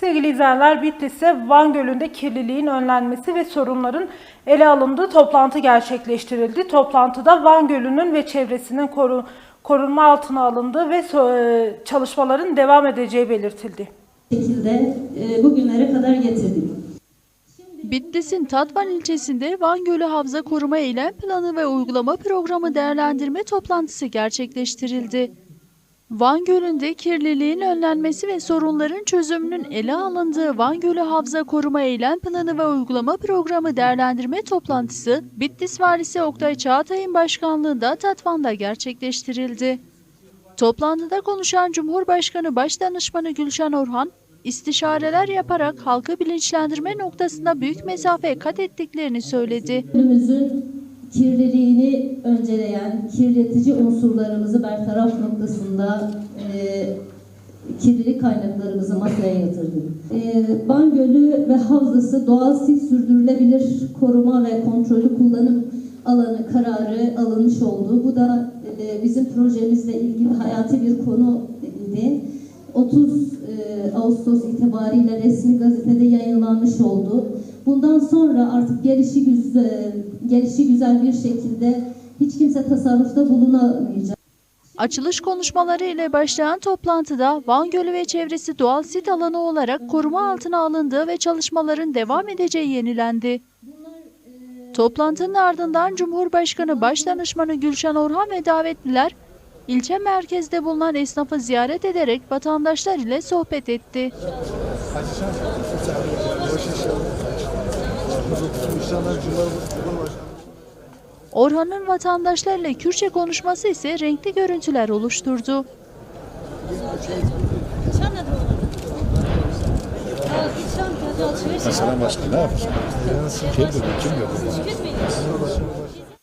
Sevgili izleyenler Bitlis'te Van Gölü'nde kirliliğin önlenmesi ve sorunların ele alındığı toplantı gerçekleştirildi. Toplantıda Van Gölü'nün ve çevresinin koru- korunma altına alındığı ve so- e, çalışmaların devam edeceği belirtildi. şekilde e, bugünlere kadar getirdik. Bitlis'in Tatvan ilçesinde Van Gölü Havza Koruma Eylem Planı ve Uygulama Programı değerlendirme toplantısı gerçekleştirildi. Van Gölü'nde kirliliğin önlenmesi ve sorunların çözümünün ele alındığı Van Gölü Havza Koruma Eylem Planı ve Uygulama Programı değerlendirme toplantısı Bitlis Valisi Oktay Çağatay'ın başkanlığında Tatvan'da gerçekleştirildi. Toplantıda konuşan Cumhurbaşkanı Başdanışmanı Gülşen Orhan, istişareler yaparak halkı bilinçlendirme noktasında büyük mesafe kat ettiklerini söyledi. Kirliliğini önceleyen kirletici unsurlarımızı bertaraf noktasında e, kirlilik kaynaklarımızı masaya yatırdık. E, Van Gölü ve havzası doğal sil sürdürülebilir koruma ve kontrolü kullanım alanı kararı alınmış oldu. Bu da e, bizim projemizle ilgili hayati bir konu idi. 30 e, Ağustos itibariyle resmi gazetede yayınlanmış oldu. Bundan sonra artık gelişi güzel, gelişi güzel bir şekilde hiç kimse tasarrufta bulunamayacak. Açılış konuşmaları ile başlayan toplantıda Van Gölü ve çevresi doğal sit alanı olarak koruma altına alındığı ve çalışmaların devam edeceği yenilendi. Toplantının ardından Cumhurbaşkanı Başdanışmanı Gülşen Orhan ve davetliler ilçe merkezde bulunan esnafı ziyaret ederek vatandaşlar ile sohbet etti. Orhan'ın vatandaşlarla Kürtçe konuşması ise renkli görüntüler oluşturdu. Mesela başka ne yapacağım? Kim bilir, kim bilir?